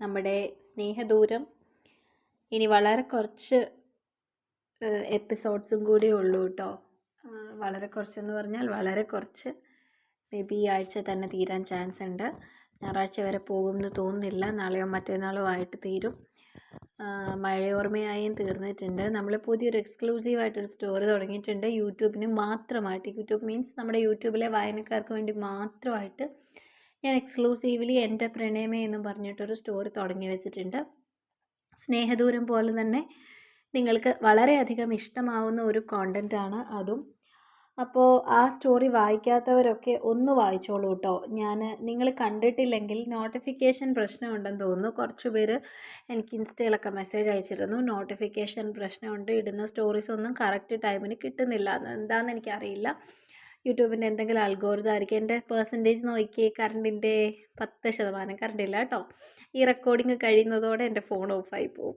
നമ്മുടെ സ്നേഹദൂരം. ഇനി വളരെ കുറച്ച് എപ്പിസോഡ്സും കൂടി ഉള്ളൂ കേട്ടോ വളരെ കുറച്ചെന്ന് പറഞ്ഞാൽ വളരെ കുറച്ച്. മേ ബി ഈ ആഴ്ച തന്നെ തീരാൻ ചാൻസ് ഉണ്ട്. ഞായറാഴ്ച വരെ പോകുമെന്ന് തോന്നുന്നില്ല. നാളെയോ മറ്റന്നാളോ ആയിട്ട് തീരും. മഴയോർമ്മയായും തീർന്നിട്ടുണ്ട്. നമ്മൾ പുതിയൊരു എക്സ്ക്ലൂസീവായിട്ടൊരു സ്റ്റോറി തുടങ്ങിയിട്ടുണ്ട്. യൂട്യൂബിന് മാത്രമായിട്ട്. യൂട്യൂബ് മീൻസ് നമ്മുടെ യൂട്യൂബിലെ വായനക്കാർക്ക് വേണ്ടി മാത്രമായിട്ട് ഞാൻ എക്സ്ക്ലൂസീവ്ലി എന്റെ പ്രണയമേ എന്ന് പറഞ്ഞിട്ടൊരു സ്റ്റോറി തുടങ്ങി വെച്ചിട്ടുണ്ട്. സ്നേഹദൂരം പോലെ തന്നെ നിങ്ങൾക്ക് വളരെയധികം ഇഷ്ടമാവുന്ന ഒരു കോണ്ടന്റാണ് അതും. അപ്പോൾ ആ സ്റ്റോറി വായിക്കാത്തവരൊക്കെ ഒന്ന് വായിച്ചോളൂ കേട്ടോ ഞാൻ നിങ്ങൾ കണ്ടിട്ടില്ലെങ്കിൽ നോട്ടിഫിക്കേഷൻ പ്രശ്നമുണ്ടെന്ന് തോന്നുന്നു. കുറച്ച് പേര് എനിക്ക് ഇൻസ്റ്റയിലൊക്കെ മെസ്സേജ് അയച്ചിരുന്നു. നോട്ടിഫിക്കേഷൻ പ്രശ്നമുണ്ട്. ഇടുന്ന സ്റ്റോറീസ് ഒന്നും കറക്റ്റ് ടൈമിന് കിട്ടുന്നില്ല. എന്താണെന്ന് എനിക്കറിയില്ല. യൂട്യൂബിന്റെ എന്തെങ്കിലും അൽഗോരിതം ആയിരിക്കും. എന്റെ പേഴ്സന്റേജ് നോക്കി കറണ്ടിന്റെ പത്ത് ശതമാനം കറണ്ടില്ല കേട്ടോ. ഈ റെക്കോർഡിങ് കഴിയുന്നതോടെ എന്റെ ഫോൺ ഓഫായി പോകും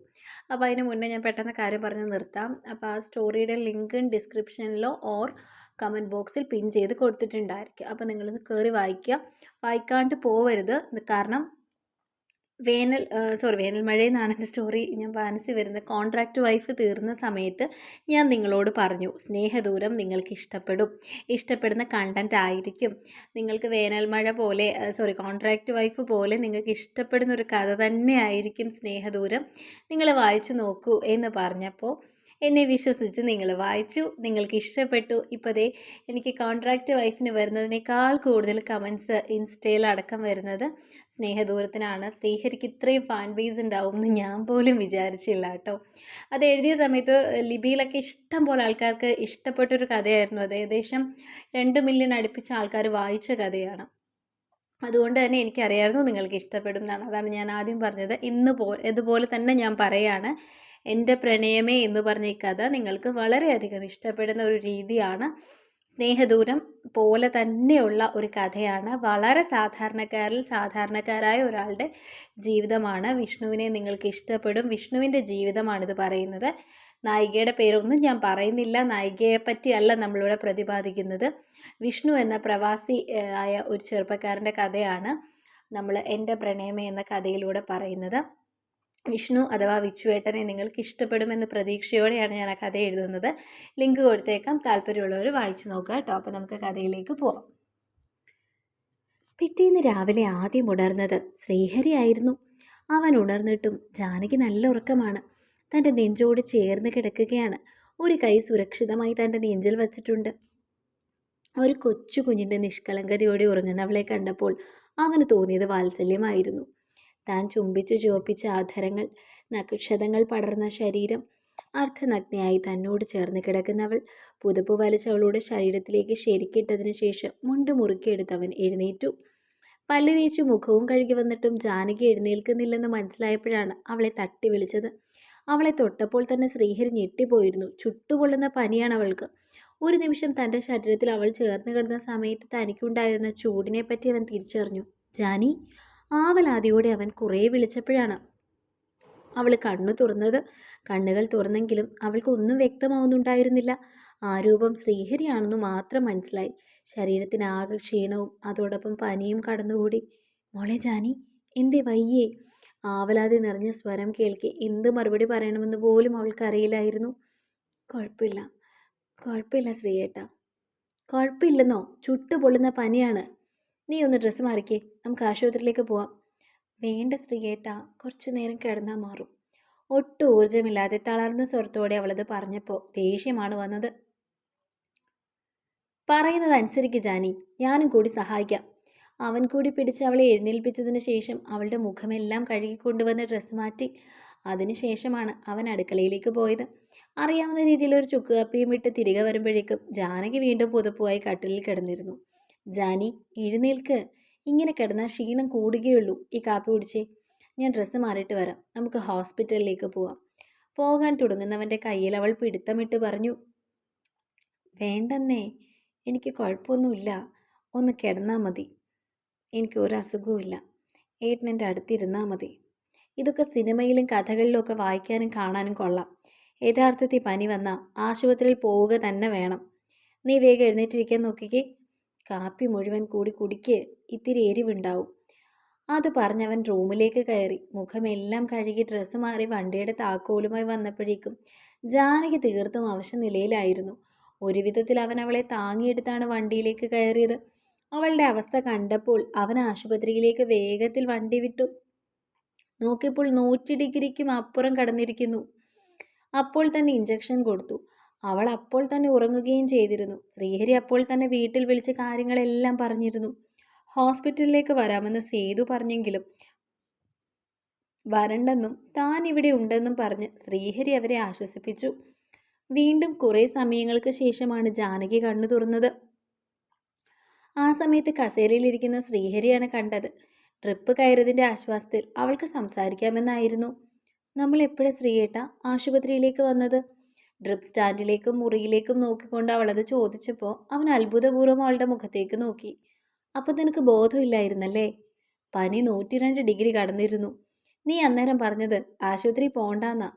അപ്പോൾ അതിന് മുന്നേ ഞാൻ പെട്ടെന്ന് കാര്യം പറഞ്ഞ് നിർത്താം. അപ്പോൾ ആ സ്റ്റോറിയുടെ ലിങ്ക് ഡിസ്ക്രിപ്ഷനിലോ ഓർ കമന്റ് ബോക്സിൽ പിൻ ചെയ്ത് കൊടുത്തിട്ടുണ്ടായിരിക്കും. അപ്പോൾ നിങ്ങളിത് കയറി വായിക്കുക. വായിക്കാണ്ട് പോവരുത്. കാരണം വേനൽ സോറി വേനൽ മഴയെന്നാണ് എന്റെ സ്റ്റോറി ഞാൻ മനസ്സിൽ വരുന്ന കോൺട്രാക്റ്റ് വൈഫ് തീർന്ന സമയത്ത് ഞാൻ നിങ്ങളോട് പറഞ്ഞു സ്നേഹദൂരം നിങ്ങൾക്ക് ഇഷ്ടപ്പെടും. ഇഷ്ടപ്പെടുന്ന കണ്ടന്റ് ആയിരിക്കും. നിങ്ങൾക്ക് വേനൽ മഴ പോലെ സോറി കോൺട്രാക്റ്റ് വൈഫ് പോലെ നിങ്ങൾക്ക് ഇഷ്ടപ്പെടുന്ന ഒരു കഥ തന്നെ ആയിരിക്കും സ്നേഹദൂരം. നിങ്ങൾ വായിച്ചു നോക്കൂ എന്ന് പറഞ്ഞപ്പോൾ എന്നെ വിശ്വസിച്ച് നിങ്ങൾ വായിച്ചു നിങ്ങൾക്ക് ഇഷ്ടപ്പെട്ടു. ഇപ്പോൾ ദേ എനിക്ക് കോൺട്രാക്റ്റ് വൈഫിന് വരുന്നതിനേക്കാൾ കൂടുതൽ കമൻസ് ഇൻസ്റ്റയിൽ അടക്കം വരുന്നത് സ്നേഹദൂരത്തിനാണ്. ശ്രീഹരിക്ക് ഇത്രയും ഫാൻ ബേസ് ഉണ്ടാവും എന്ന് ഞാൻ പോലും വിചാരിച്ചില്ല കേട്ടോ. അത് എഴുതിയ സമയത്ത് ലിപിയിലൊക്കെ ഇഷ്ടം പോലെ ആൾക്കാർക്ക് ഇഷ്ടപ്പെട്ടൊരു കഥയായിരുന്നു. അത് ഏകദേശം രണ്ട് മില്യൺ അടുപ്പിച്ച ആൾക്കാർ വായിച്ച കഥയാണ്. അതുകൊണ്ട് തന്നെ എനിക്കറിയായിരുന്നു നിങ്ങൾക്ക് ഇഷ്ടപ്പെടും എന്നാണ്. അതാണ് ഞാൻ ആദ്യം പറഞ്ഞത്. ഇന്ന് പോ ഇതുപോലെ തന്നെ ഞാൻ പറയുകയാണ് എന്റെ പ്രണയമേ എന്ന് പറഞ്ഞ ഈ കഥ നിങ്ങൾക്ക് വളരെയധികം ഇഷ്ടപ്പെടുന്ന ഒരു രീതിയാണ്. സ്നേഹദൂരം പോലെ തന്നെയുള്ള ഒരു കഥയാണ്. വളരെ സാധാരണക്കാരിൽ സാധാരണക്കാരായ ഒരാളുടെ ജീവിതമാണ്. വിഷ്ണുവിനെ നിങ്ങൾക്ക് ഇഷ്ടപ്പെടും. വിഷ്ണുവിന്റെ ജീവിതമാണിത് പറയുന്നത്. നായികയുടെ പേരൊന്നും ഞാൻ പറയുന്നില്ല. നായികയെ പറ്റിയല്ല നമ്മളിവിടെ പ്രതിപാദിക്കുന്നത്. വിഷ്ണു എന്ന പ്രവാസി ആയ ഒരു ചെറുപ്പക്കാരന്റെ കഥയാണ് നമ്മൾ എന്റെ പ്രണയമേ എന്ന കഥയിലൂടെ പറയുന്നത്. വിഷ്ണു അഥവാ വിച്ചുവേട്ടനെ നിങ്ങൾക്ക് ഇഷ്ടപ്പെടുമെന്ന പ്രതീക്ഷയോടെയാണ് ഞാൻ ആ കഥ എഴുതുന്നത്. ലിങ്ക് കൊടുത്തേക്കാം. താല്പര്യമുള്ളവർ വായിച്ചു നോക്കുക കേട്ടോ. അപ്പോൾ നമുക്ക് കഥയിലേക്ക് പോവാം. പിറ്റേന്ന് രാവിലെ ആദ്യം ഉണർന്നത് ശ്രീഹരി ആയിരുന്നു. അവൻ ഉണർന്നിട്ടും ജാനകി നല്ല ഉറക്കമാണ്. തന്റെ നെഞ്ചോട് ചേർന്ന് കിടക്കുകയാണ്. ഒരു കൈ സുരക്ഷിതമായി തന്റെ നെഞ്ചിൽ വച്ചിട്ടുണ്ട്. ഒരു കൊച്ചു കുഞ്ഞിന്റെ നിഷ്കളങ്കതയോടെ ഉറങ്ങുന്നവളെ കണ്ടപ്പോൾ അവന് തോന്നിയത് വാത്സല്യമായിരുന്നു. താൻ ചുംബിച്ചു ചുവപ്പിച്ച ആധരങ്ങൾ നക്ഷതങ്ങൾ പടർന്ന ശരീരം അർദ്ധനഗ്നയായി തന്നോട് ചേർന്ന് കിടക്കുന്നവൾ പുതുപ്പ് വലിച്ചവളുടെ ശരീരത്തിലേക്ക് ശരിക്കിട്ടതിന് ശേഷം മുണ്ട് മുറുക്കിയെടുത്തവൻ എഴുന്നേറ്റു. പല്ല് മുഖവും കഴുകി വന്നിട്ടും ജാനകി എഴുന്നേൽക്കുന്നില്ലെന്ന് മനസ്സിലായപ്പോഴാണ് അവളെ തട്ടി വിളിച്ചത്. അവളെ തൊട്ടപ്പോൾ തന്നെ ശ്രീഹരി ഞെട്ടിപ്പോയിരുന്നു. ചുട്ടുപൊള്ളുന്ന പനിയാണ് അവൾക്ക്. ഒരു നിമിഷം തന്റെ ശരീരത്തിൽ അവൾ ചേർന്ന് കിടന്ന സമയത്ത് തനിക്കുണ്ടായിരുന്ന ചൂടിനെ പറ്റി അവൻ തിരിച്ചറിഞ്ഞു. ജാനി ആവലാതിയോടെ അവൻ കുറേ വിളിച്ചപ്പോഴാണ് അവൾ കണ്ണു തുറന്നത്. കണ്ണുകൾ തുറന്നെങ്കിലും അവൾക്ക് ഒന്നും വ്യക്തമാവുന്നുണ്ടായിരുന്നില്ല. ആ രൂപം ശ്രീഹരിയാണെന്ന് മാത്രം മനസ്സിലായി. ശരീരത്തിനാകെ ക്ഷീണവും അതോടൊപ്പം പനിയും കടന്നുകൂടി. മോളെ ജാനി എന്തേ വയ്യേ? ആവലാതി നിറഞ്ഞ സ്വരം കേൾക്കെ എന്ത് മറുപടി പറയണമെന്ന് പോലും അവൾക്കറിയില്ലായിരുന്നു കുഴപ്പമില്ല. കുഴപ്പമില്ല ശ്രീയേട്ട. കുഴപ്പമില്ലെന്നോ? ചുട്ടുപൊള്ളുന്ന പനിയാണ്. നീ ഒന്ന് ഡ്രസ്സ് മാറിക്കേ. നമുക്ക് ആശുപത്രിയിലേക്ക് പോവാം. വേണ്ട ശ്രീയേട്ടാ കുറച്ചു നേരം കിടന്നാൽ മാറും. ഒട്ടും ഊർജമില്ലാതെ തളർന്ന സ്വരത്തോടെ അവളത് പറഞ്ഞപ്പോൾ ദേഷ്യമാണ് വന്നത്. പറയുന്നത് അനുസരിക്ക് ജാനി ഞാനും കൂടി സഹായിക്കാം. അവൻ കൂടി പിടിച്ച് അവളെ എഴുന്നേൽപ്പിച്ചതിന് ശേഷം അവളുടെ മുഖമെല്ലാം കഴുകിക്കൊണ്ടുവന്ന് ഡ്രസ്സ് മാറ്റി അതിനുശേഷമാണ് അവൻ അടുക്കളയിലേക്ക് പോയത്. അറിയാവുന്ന രീതിയിൽ ഒരു ചുക്ക് കപ്പിയും ഇട്ട് തിരികെ വരുമ്പോഴേക്കും ജാനകി വീണ്ടും പുതപ്പുമായി കട്ടിലിൽ കിടന്നിരുന്നു. ജാനി എഴുന്നേൽക്ക്. ഇങ്ങനെ കിടന്നാൽ ക്ഷീണം കൂടുകയുള്ളൂ. ഈ കാപ്പി കുടിച്ചേ. ഞാൻ ഡ്രസ്സ് മാറിയിട്ട് വരാം. നമുക്ക് ഹോസ്പിറ്റലിലേക്ക് പോവാം. പോകാൻ തുടങ്ങുന്നവന്റെ കയ്യിൽ അവൾ പിടുത്തമിട്ട് പറഞ്ഞു വേണ്ടെന്നേ എനിക്ക് കുഴപ്പമൊന്നുമില്ല. ഒന്ന് കിടന്നാൽ മതി. എനിക്ക് ഒരു അസുഖവുമില്ല ഏട്ടനെന്റെ അടുത്തിരുന്നാൽ മതി. ഇതൊക്കെ സിനിമയിലും കഥകളിലും ഒക്കെ വായിക്കാനും കാണാനും കൊള്ളാം. യഥാർത്ഥത്തിൽ പനി വന്നാൽ ആശുപത്രിയിൽ പോവുക തന്നെ വേണം. നീ വേഗം എഴുന്നേറ്റിരിക്കാൻ നോക്കിക്കേ. കാപ്പി മുഴുവൻ കൂടി കുടിക്ക് ഇത്തിരി എരിവുണ്ടാവും. അത് പറഞ്ഞവൻ റൂമിലേക്ക് കയറി. മുഖമെല്ലാം കഴുകി ഡ്രസ്സ് മാറി വണ്ടിയുടെ താക്കോലുമായി വന്നപ്പോഴേക്കും ജാനകി തീർത്തും അവശ നിലയിലായിരുന്നു. ഒരു വിധത്തിൽ അവൻ അവളെ താങ്ങിയെടുത്താണ് വണ്ടിയിലേക്ക് കയറിയത്. അവളുടെ അവസ്ഥ കണ്ടപ്പോൾ അവൻ ആശുപത്രിയിലേക്ക് വേഗത്തിൽ വണ്ടി വിട്ടു. നോക്കിയപ്പോൾ നൂറ്റി ഡിഗ്രിക്കും അപ്പുറം കടന്നിരിക്കുന്നു. അപ്പോൾ തന്നെ ഇഞ്ചക്ഷൻ കൊടുത്തു. അവൾ അപ്പോൾ തന്നെ ഉറങ്ങുകയും ചെയ്തിരുന്നു. ശ്രീഹരി അപ്പോൾ തന്നെ വീട്ടിൽ വിളിച്ച് കാര്യങ്ങളെല്ലാം പറഞ്ഞിരുന്നു. ഹോസ്പിറ്റലിലേക്ക് വരാമെന്ന് സേതു പറഞ്ഞെങ്കിലും വരണ്ടെന്നും താൻ ഇവിടെ ഉണ്ടെന്നും പറഞ്ഞ് ശ്രീഹരി അവരെ ആശ്വസിപ്പിച്ചു. വീണ്ടും കുറേ സമയങ്ങൾക്ക് ശേഷമാണ് ജാനകി കണ്ണു തുറന്നത്. ആ സമയത്ത് കസേരയിലിരിക്കുന്ന ശ്രീഹരിയാണ് കണ്ടത്. ട്രിപ്പ് കയറിയതിന്റെ ആശ്വാസത്തിൽ അവൾക്ക് സംസാരിക്കാമെന്നായിരുന്നു. നമ്മൾ എപ്പോഴാണ് ശ്രീയേട്ട? ആശുപത്രിയിലേക്ക് വന്നത്? ഡ്രിപ്പ് സ്റ്റാൻഡിലേക്കും മുറിയിലേക്കും നോക്കിക്കൊണ്ട് അവളത് ചോദിച്ചപ്പോൾ അവൻ അത്ഭുതപൂർവം അവളുടെ മുഖത്തേക്ക് നോക്കി. അപ്പം നിനക്ക് ബോധമില്ലായിരുന്നല്ലേ? പനി നൂറ്റി രണ്ട് ഡിഗ്രി കടന്നിരുന്നു. നീ അന്നേരം പറഞ്ഞത് ആശുപത്രി പോണ്ടാന്നാ.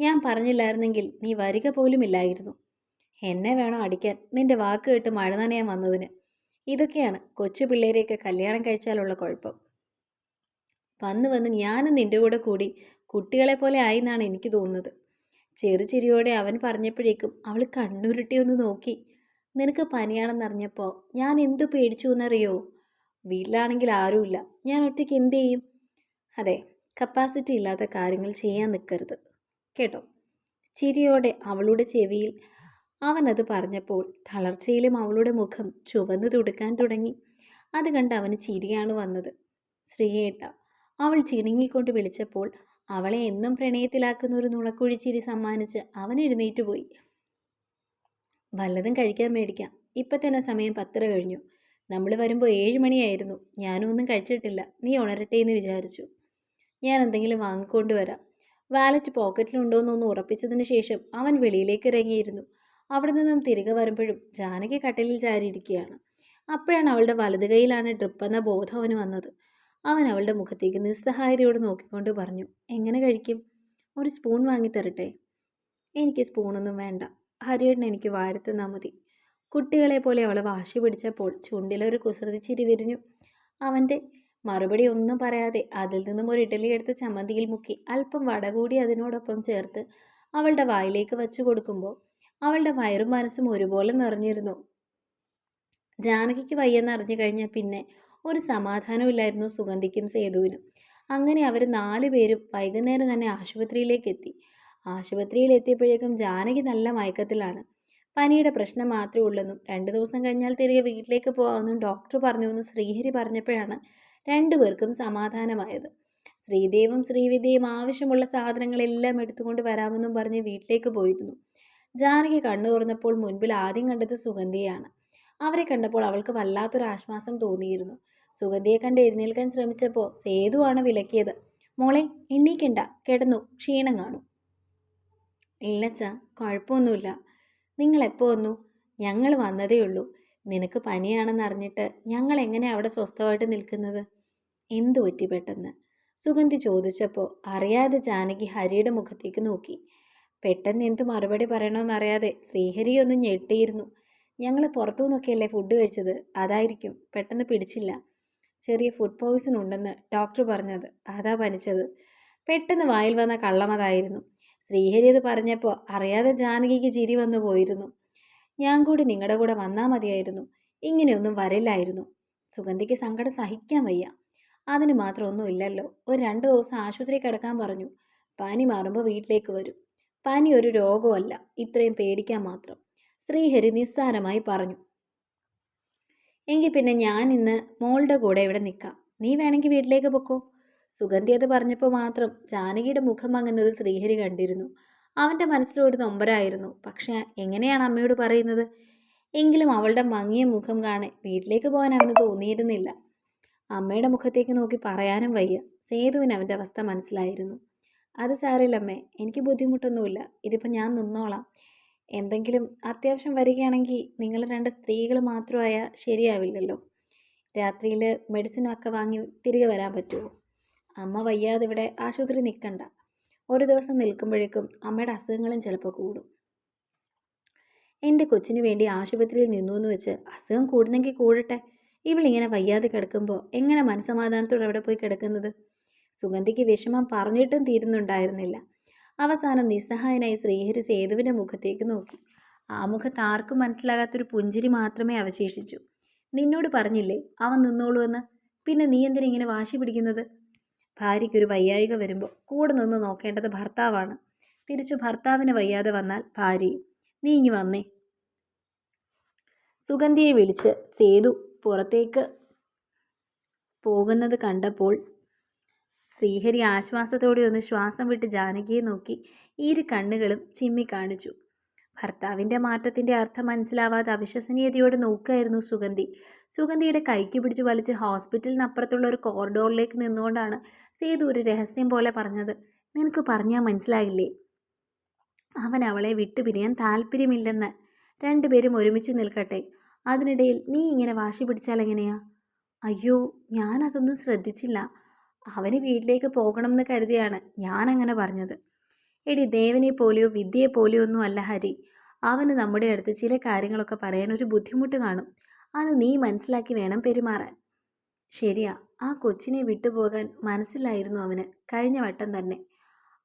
ഞാൻ പറഞ്ഞില്ലായിരുന്നെങ്കിൽ നീ വരിക പോലുമില്ലായിരുന്നു എന്നെ വേണം അടിക്കാൻ. നിന്റെ വാക്ക് കേട്ട് മഴ നനയാൻ വന്നതിന്. ഇതൊക്കെയാണ് കൊച്ചു പിള്ളേരെയൊക്കെ കല്യാണം കഴിച്ചാലുള്ള കുഴപ്പം. വന്ന് വന്ന് ഞാനും നിന്റെ കൂടെ കൂടി കുട്ടികളെ പോലെ ആയി എന്നാണ് എനിക്ക് തോന്നുന്നത്. ചെറുചിരിയോടെ അവൻ പറഞ്ഞപ്പോഴേക്കും അവൾ കണ്ണുരുട്ടി ഒന്ന് നോക്കി. നിനക്ക് പനിയാണെന്നറിഞ്ഞപ്പോൾ ഞാൻ എന്തു പേടിച്ചു എന്നറിയോ? വീട്ടിലാണെങ്കിൽ ആരുമില്ല. ഞാൻ ഒറ്റയ്ക്ക് എന്ത് ചെയ്യും? അതെ കപ്പാസിറ്റി ഇല്ലാത്ത കാര്യങ്ങൾ ചെയ്യാൻ നിൽക്കരുത് കേട്ടോ? ചിരിയോടെ അവളുടെ ചെവിയിൽ അവനത് പറഞ്ഞപ്പോൾ തളർച്ചയിലും അവളുടെ മുഖം ചുവന്നു തുടുക്കാൻ തുടങ്ങി. അത് കണ്ട് അവന് ചിരിയാണ് വന്നത്. ശ്രീയേട്ട അവൾ ചിണുങ്ങിക്കൊണ്ട് വിളിച്ചപ്പോൾ അവളെ എന്നും പ്രണയത്തിലാക്കുന്ന ഒരു നുണക്കുഴിച്ചിരി സമ്മാനിച്ച് അവൻ എഴുന്നേറ്റ് പോയി. വല്ലതും കഴിക്കാൻ മേടിക്കാം. ഇപ്പം തന്നെ സമയം പത്തര കഴിഞ്ഞു. നമ്മൾ വരുമ്പോൾ ഏഴ് മണിയായിരുന്നു. ഞാനും ഒന്നും കഴിച്ചിട്ടില്ല. നീ ഉണരട്ടെ എന്ന് വിചാരിച്ചു. ഞാൻ എന്തെങ്കിലും വാങ്ങിക്കൊണ്ട് വരാം. വാലറ്റ് പോക്കറ്റിലുണ്ടോ എന്നൊന്ന് ഉറപ്പിച്ചതിന് ശേഷം അവൻ വെളിയിലേക്ക് ഇറങ്ങിയിരുന്നു. അവിടെ നിന്നും തിരികെ വരുമ്പോഴും ജാനകി കട്ടിലിൽ ചാരിയിരിക്കുകയാണ്. അപ്പോഴാണ് അവളുടെ വലതു കൈയിലാണ് ഡ്രിപ്പ് എന്ന ബോധം അവന് വന്നത്. അവൻ അവളുടെ മുഖത്തേക്ക് നിസ്സഹായതയോട് നോക്കിക്കൊണ്ട് പറഞ്ഞു എങ്ങനെ കഴിക്കും? ഒരു സ്പൂൺ വാങ്ങിത്തരട്ടെ എനിക്ക് സ്പൂണൊന്നും വേണ്ട. ഹരിയേട്ടൻ എനിക്ക് വാരത്തുന്നാൽ മതി. കുട്ടികളെ പോലെ അവളെ വാശി പിടിച്ചപ്പോൾ ചുണ്ടിലൊരു കുസൃതി ചിരി വിരിഞ്ഞു. അവന്റെ മറുപടി ഒന്നും പറയാതെ അതിൽ നിന്നും ഒരു ഇഡലി എടുത്ത് ചമ്മന്തിയിൽ മുക്കി അല്പം വട കൂടി അതിനോടൊപ്പം ചേർത്ത് അവളുടെ വായിലേക്ക് വച്ചു കൊടുക്കുമ്പോൾ അവളുടെ വയറും മനസ്സും ഒരുപോലെ നിറഞ്ഞിരുന്നു. ജാനകിക്ക് വയ്യെന്ന് അറിഞ്ഞു കഴിഞ്ഞാൽ പിന്നെ ഒരു സമാധാനമില്ലായിരുന്നു സുഗന്ധിക്കും സേതുവിനും. അങ്ങനെ അവർ നാല് പേരും വൈകുന്നേരം തന്നെ ആശുപത്രിയിലേക്ക് എത്തി ആശുപത്രിയിൽ എത്തിയപ്പോഴേക്കും ജാനകി നല്ല മയക്കത്തിലാണ്. പനിയുടെ പ്രശ്നം മാത്രമേ ഉള്ളെന്നും രണ്ട് ദിവസം കഴിഞ്ഞാൽ തിരികെ വീട്ടിലേക്ക് പോകാമെന്നും ഡോക്ടർ പറഞ്ഞുവെന്ന് ശ്രീഹരി പറഞ്ഞപ്പോഴാണ് രണ്ടുപേർക്കും സമാധാനമായത്. ശ്രീദേവും ശ്രീവിദ്യയും ആവശ്യമുള്ള സാധനങ്ങളെല്ലാം എടുത്തുകൊണ്ട് വരാമെന്നും പറഞ്ഞ് വീട്ടിലേക്ക് പോയിരുന്നു. ജാനകി കണ്ണു തുറന്നപ്പോൾ മുൻപിൽ ആദ്യം കണ്ടത് സുഗന്ധിയാണ്. അവരെ കണ്ടപ്പോൾ അവൾക്ക് വല്ലാത്തൊരു ആശ്വാസം തോന്നിയിരുന്നു. സുഗന്ധിയെ കണ്ട് എഴുന്നേൽക്കാൻ ശ്രമിച്ചപ്പോൾ സേതുവാണ് വിലക്കിയത്. മോളെ എണ്ണീക്കണ്ട. കിടന്നു. ക്ഷീണം കാണും. ഇല്ലച്ച കുഴപ്പമൊന്നുമില്ല. നിങ്ങൾ എപ്പോൾ വന്നു? ഞങ്ങൾ വന്നതേ ഉള്ളൂ. നിനക്ക് പനിയാണെന്ന് അറിഞ്ഞിട്ട് ഞങ്ങൾ എങ്ങനെ അവിടെ സ്വസ്ഥമായിട്ട് നിൽക്കുന്നത്? എന്തു പറ്റി പെട്ടെന്ന്? സുഗന്ധി ചോദിച്ചപ്പോൾ അറിയാതെ ജാനകി ഹരിയുടെ മുഖത്തേക്ക് നോക്കി. പെട്ടെന്ന് എന്ത് മറുപടി പറയണമെന്നറിയാതെ ശ്രീഹരി ഒന്ന് ഞെട്ടിയിരുന്നു. ഞങ്ങൾ പുറത്തു നിന്നൊക്കെയല്ലേ ഫുഡ് കഴിച്ചത്? അതായിരിക്കും. പെട്ടെന്ന് പിടിച്ചില്ല. ചെറിയ ഫുഡ് പോയ്സൺ ഉണ്ടെന്ന് ഡോക്ടർ പറഞ്ഞത്. അതാ പനിച്ചത് പെട്ടെന്ന് വായിൽ വന്ന കള്ളമതായിരുന്നു ശ്രീഹരി അത് പറഞ്ഞപ്പോൾ അറിയാതെ ജാനകിക്ക് ചിരി വന്നു പോയിരുന്നു. ഞാൻ കൂടി നിങ്ങളുടെ കൂടെ വന്നാൽ മതിയായിരുന്നു. ഇങ്ങനെയൊന്നും വരില്ലായിരുന്നു. സുഗന്ധിക്ക് സങ്കടം സഹിക്കാൻ വയ്യ. അതിന് മാത്രം ഒന്നും ഇല്ലല്ലോ. ഒരു രണ്ട് ദിവസം ആശുപത്രി കിടക്കാൻ പറഞ്ഞു. പനി മാറുമ്പോൾ വീട്ടിലേക്ക് വരും. പനി ഒരു രോഗമല്ല. ഇത്രയും പേടിക്കാൻ മാത്രം. ശ്രീഹരി നിസ്സാരമായി പറഞ്ഞു. എങ്കിൽ പിന്നെ ഞാൻ ഇന്ന് മോളുടെ കൂടെ ഇവിടെ നിൽക്കാം. നീ വേണമെങ്കിൽ വീട്ടിലേക്ക് പൊക്കോ. സുഗന്ധി അത് പറഞ്ഞപ്പോൾ മാത്രം ജാനകിയുടെ മുഖം മങ്ങുന്നത് ശ്രീഹരി കണ്ടിരുന്നു. അവന്റെ മനസ്സിലൊരു നൊമ്പരായിരുന്നു. പക്ഷേ എങ്ങനെയാണ് അമ്മയോട് പറയുന്നത്? എങ്കിലും അവളുടെ മങ്ങിയ മുഖം കാണെ വീട്ടിലേക്ക് പോകാൻ അവന് തോന്നിയിരുന്നില്ല. അമ്മയുടെ മുഖത്തേക്ക് നോക്കി പറയാനും വയ്യ. സേതുവിന് അവന്റെ അവസ്ഥ മനസ്സിലായിരുന്നു. അത് സാറില്ലമ്മേ എനിക്ക് ബുദ്ധിമുട്ടൊന്നുമില്ല. ഇതിപ്പോൾ ഞാൻ നിന്നോളാം. എന്തെങ്കിലും അത്യാവശ്യം വരികയാണെങ്കിൽ നിങ്ങൾ രണ്ട് സ്ത്രീകൾ മാത്രമായാൽ ശരിയാവില്ലല്ലോ. രാത്രിയിൽ മെഡിസിനൊക്കെ വാങ്ങി തിരികെ വരാൻ പറ്റുമോ അമ്മ വയ്യാതെ ഇവിടെ ആശുപത്രി നിൽക്കണ്ട. ഒരു ദിവസം നിൽക്കുമ്പോഴേക്കും അമ്മയുടെ അസുഖങ്ങളും ചിലപ്പോൾ കൂടും. എന്റെ കൊച്ചിന് വേണ്ടി ആശുപത്രിയിൽ നിന്നു എന്ന് വെച്ച് അസുഖം കൂടുന്നെങ്കിൽ കൂടട്ടെ. ഇവളിങ്ങനെ വയ്യാതെ കിടക്കുമ്പോൾ എങ്ങനെ മനസമാധാനത്തോടെ അവിടെ പോയി കിടക്കുന്നത്? സുഗന്ധിക്ക് വിഷമം പറഞ്ഞിട്ടും തീരുന്നുണ്ടായിരുന്നില്ല. അവസാനം നിസ്സഹായനായി ശ്രീഹരി സേതുവിന്റെ മുഖത്തേക്ക് നോക്കി. ആ മുഖത്ത് ആർക്കും മനസ്സിലാകാത്തൊരു പുഞ്ചിരി മാത്രമേ അവശേഷിച്ചു. നിന്നോട് പറഞ്ഞില്ലേ അവൻ നിന്നോളൂ പിന്നെ നീ എന്തിനാ ഇങ്ങനെ വാശി പിടിക്കുന്നത്? ഭാര്യയ്ക്കൊരു വയ്യായിക വരുമ്പോൾ കൂടെ നിന്ന് നോക്കേണ്ടത് ഭർത്താവാണ്. തിരിച്ചു ഭർത്താവിന് വയ്യാതെ വന്നാൽ ഭാര്യയും നീ ഇങ്ങി വന്നേ. സുഗന്ധിയെ വിളിച്ച് സേതു പുറത്തേക്ക് പോകുന്നത് കണ്ടപ്പോൾ ശ്രീഹരി ആശ്വാസത്തോടെ ഒന്ന് ശ്വാസം വിട്ട് ജാനകിയെ നോക്കി ഇരു കണ്ണുകളും ചിമ്മി കാണിച്ചു. ഭർത്താവിന്റെ മാറ്റത്തിന്റെ അർത്ഥം മനസ്സിലാവാതെ അവിശ്വസനീയതയോടെ നോക്കുകയായിരുന്നു സുഗന്ധി. സുഗന്ധിയുടെ കൈക്ക് പിടിച്ച് വലിച്ച് ഹോസ്പിറ്റലിനപ്പുറത്തുള്ള ഒരു കോറിഡോറിലേക്ക് നിന്നുകൊണ്ടാണ് സേതു ഒരു രഹസ്യം പോലെ പറഞ്ഞത്. നിനക്ക് പറഞ്ഞാൽ മനസ്സിലായില്ലേ? അവൻ അവളെ വിട്ടുപിരിയാൻ താല്പര്യമില്ലെന്ന്. രണ്ടുപേരും ഒരുമിച്ച് നിൽക്കട്ടെ. അതിനിടയിൽ നീ ഇങ്ങനെ വാശി പിടിച്ചാൽ എങ്ങനെയാ? അയ്യോ ഞാനതൊന്നും ശ്രദ്ധിച്ചില്ല. അവന് വീട്ടിലേക്ക് പോകണം എന്ന് കരുതിയാണ് ഞാൻ അങ്ങനെ പറഞ്ഞത്. എടി ദേവനെ പോലെയോ വിദ്യയെ പോലെയോ ഒന്നും അല്ല ഹരി. അവന് നമ്മുടെ അടുത്ത് ചില കാര്യങ്ങളൊക്കെ പറയാൻ ഒരു ബുദ്ധിമുട്ട് കാണും. അത് നീ മനസ്സിലാക്കി വേണം പെരുമാറാൻ. ശരിയാ ആ കൊച്ചിനെ വിട്ടുപോകാൻ മനസ്സിലായിരുന്നു അവന് കഴിഞ്ഞ വട്ടം തന്നെ.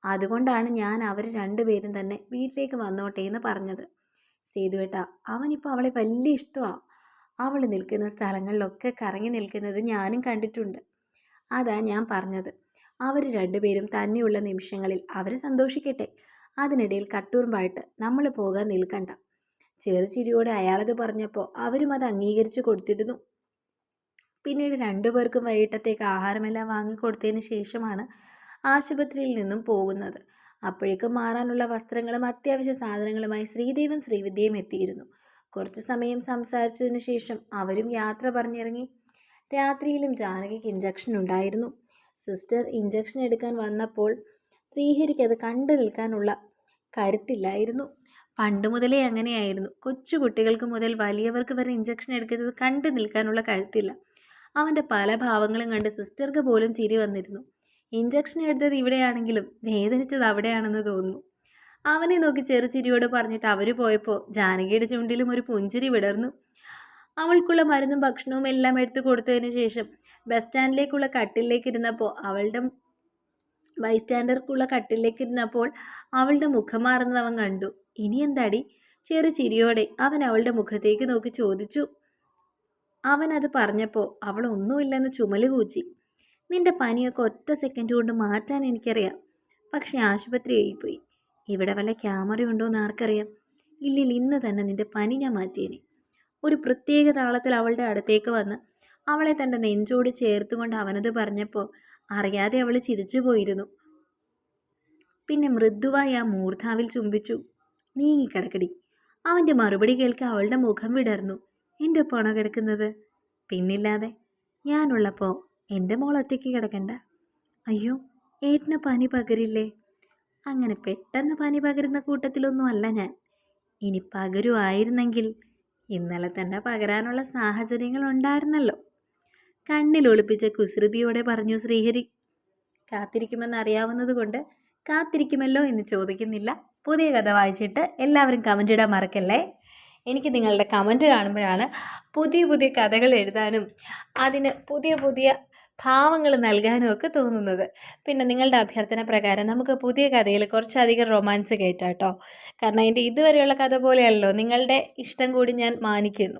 അതുകൊണ്ടാണ് ഞാൻ അവർ രണ്ടുപേരും തന്നെ വീട്ടിലേക്ക് വന്നോട്ടെ എന്ന് പറഞ്ഞത്. സേതുവേട്ട അവനിപ്പോൾ അവളെ വലിയ ഇഷ്ടമാണ് അവൾ നിൽക്കുന്ന സ്ഥലങ്ങളിലൊക്കെ കറങ്ങി നിൽക്കുന്നത് ഞാനും കണ്ടിട്ടുണ്ട്. അതാ ഞാൻ പറഞ്ഞത്. അവർ രണ്ടുപേരും തന്നെയുള്ള നിമിഷങ്ങളിൽ അവർ സന്തോഷിക്കട്ടെ. അതിനിടയിൽ കട്ടൂർമ്പായിട്ട് നമ്മൾ പോകാൻ നിൽക്കണ്ട. ചെറുചിരിയോടെ അയാളത് പറഞ്ഞപ്പോൾ അവരും അത് അംഗീകരിച്ചു കൊടുത്തിരുന്നു. പിന്നീട് രണ്ടുപേർക്കും വൈകിട്ടത്തേക്ക് ആഹാരമെല്ലാം വാങ്ങിക്കൊടുത്തതിന് ശേഷമാണ് ആശുപത്രിയിൽ നിന്നും പോകുന്നത്. അപ്പോഴേക്കും മാറാനുള്ള വസ്ത്രങ്ങളും അത്യാവശ്യ സാധനങ്ങളുമായി ശ്രീദേവൻ ശ്രീവിദ്യയും എത്തിയിരുന്നു. കുറച്ച് സമയം സംസാരിച്ചതിന് ശേഷം അവരും യാത്ര പറഞ്ഞിറങ്ങി. രാത്രിയിലും ജാനകിക്ക് ഇഞ്ചക്ഷൻ ഉണ്ടായിരുന്നു. സിസ്റ്റർ ഇഞ്ചക്ഷൻ എടുക്കാൻ വന്നപ്പോൾ ശ്രീഹരിക്ക് അത് കണ്ടു നിൽക്കാനുള്ള കരുത്തില്ലായിരുന്നു. പണ്ട് മുതലേ അങ്ങനെയായിരുന്നു. കൊച്ചു കുട്ടികൾക്ക് മുതൽ വലിയവർക്ക് വരെ ഇഞ്ചക്ഷൻ എടുക്കുന്നത് കണ്ടു നിൽക്കാനുള്ള കരുത്തില്ല. അവന്റെ പല ഭാവങ്ങളും കണ്ട് സിസ്റ്റർക്ക് പോലും ചിരി വന്നിരുന്നു. ഇഞ്ചക്ഷൻ എടുത്തത് ഇവിടെയാണെങ്കിലും വേദനിച്ചത് അവിടെയാണെന്ന് തോന്നുന്നു. അവനെ നോക്കി ചെറുചിരിയോട് പറഞ്ഞിട്ട് അവർ പോയപ്പോൾ ജാനകിയുടെ ചുണ്ടിലും ഒരു പുഞ്ചിരി വിടർന്നു. അവൾക്കുള്ള മരുന്നും ഭക്ഷണവും എല്ലാം എടുത്തു കൊടുത്തതിന് ശേഷം ബസ് സ്റ്റാൻഡിലേക്കുള്ള കട്ടിലേക്ക് ഇരുന്നപ്പോൾ അവളുടെ ബൈസ്റ്റാൻഡർക്കുള്ള കട്ടിലേക്ക് ഇരുന്നപ്പോൾ അവളുടെ മുഖം മാറുന്നത് അവൻ കണ്ടു. ഇനി എന്താടി? ചെറു ചിരിയോടെ അവൻ അവളുടെ മുഖത്തേക്ക് നോക്കി ചോദിച്ചു. അവൻ അത് പറഞ്ഞപ്പോൾ അവൾ ഒന്നുമില്ലെന്ന് ചുമൽ കൂച്ചി. നിന്റെ പനിയൊക്കെ ഒറ്റ സെക്കൻഡ് കൊണ്ട് മാറ്റാൻ എനിക്കറിയാം. പക്ഷേ ആശുപത്രിയായി പോയി ഇവിടെ വല്ല ക്യാമറ ഉണ്ടോ എന്ന് ആർക്കറിയാം? ഇല്ലില്ല ഇന്ന് തന്നെ നിന്റെ പനി ഞാൻ മാറ്റിയേനെ. ഒരു പ്രത്യേക താളത്തിൽ അവളുടെ അടുത്തേക്ക് വന്ന് അവളെ തന്റെ നെഞ്ചോട് ചേർത്തുകൊണ്ട് അവനത് പറഞ്ഞപ്പോൾ അറിയാതെ അവൾ ചിരിച്ചു പോയിരുന്നു. പിന്നെ മൃദുവായി ആ മൂർധാവിൽ ചുംബിച്ചു. നീങ്ങിക്കിടക്കടി. അവന്റെ മറുപടി കേൾക്ക് അവളുടെ മുഖം വിടർന്നു. എന്റെ ഒപ്പമാണോ കിടക്കുന്നത്? പിന്നില്ലാതെ. ഞാനുള്ളപ്പോൾ എന്റെ മോൾ ഒറ്റയ്ക്ക് കിടക്കണ്ട. അയ്യോ ഏട്ടന് പനി പകരില്ലേ? അങ്ങനെ പെട്ടെന്ന് പനി പകരുന്ന കൂട്ടത്തിലൊന്നുമല്ല ഞാൻ. ഇനി പകരുമായിരുന്നെങ്കിൽ ഇന്നലെ തന്നെ പകരാനുള്ള സാഹചര്യങ്ങൾ ഉണ്ടായിരുന്നല്ലോ. കണ്ണിൽ ഒളിപ്പിച്ച കുസൃതിയോടെ പറഞ്ഞു ശ്രീഹരി കാത്തിരിക്കുമെന്ന് അറിയാവുന്നത് കൊണ്ട് കാത്തിരിക്കുമല്ലോ എന്ന് ചോദിക്കുന്നില്ല. പുതിയ കഥ വായിച്ചിട്ട് എല്ലാവരും കമന്റ് ഇടാൻ മറക്കല്ലേ? എനിക്ക് നിങ്ങളുടെ കമന്റ് കാണുമ്പോഴാണ് പുതിയ പുതിയ കഥകൾ എഴുതാനും അതിന് പുതിയ പുതിയ ഭാവങ്ങൾ നൽകാനും ഒക്കെ തോന്നുന്നത്. പിന്നെ നിങ്ങളുടെ അഭ്യർത്ഥന പ്രകാരം നമുക്ക് പുതിയ കഥയിൽ കുറച്ചധികം റൊമാൻസ് കയറ്റാം കേട്ടോ. കാരണം എന്റെ ഇതുവരെയുള്ള കഥ പോലെയല്ലോ നിങ്ങളുടെ ഇഷ്ടം കൂടി ഞാൻ മാനിക്കുന്നു.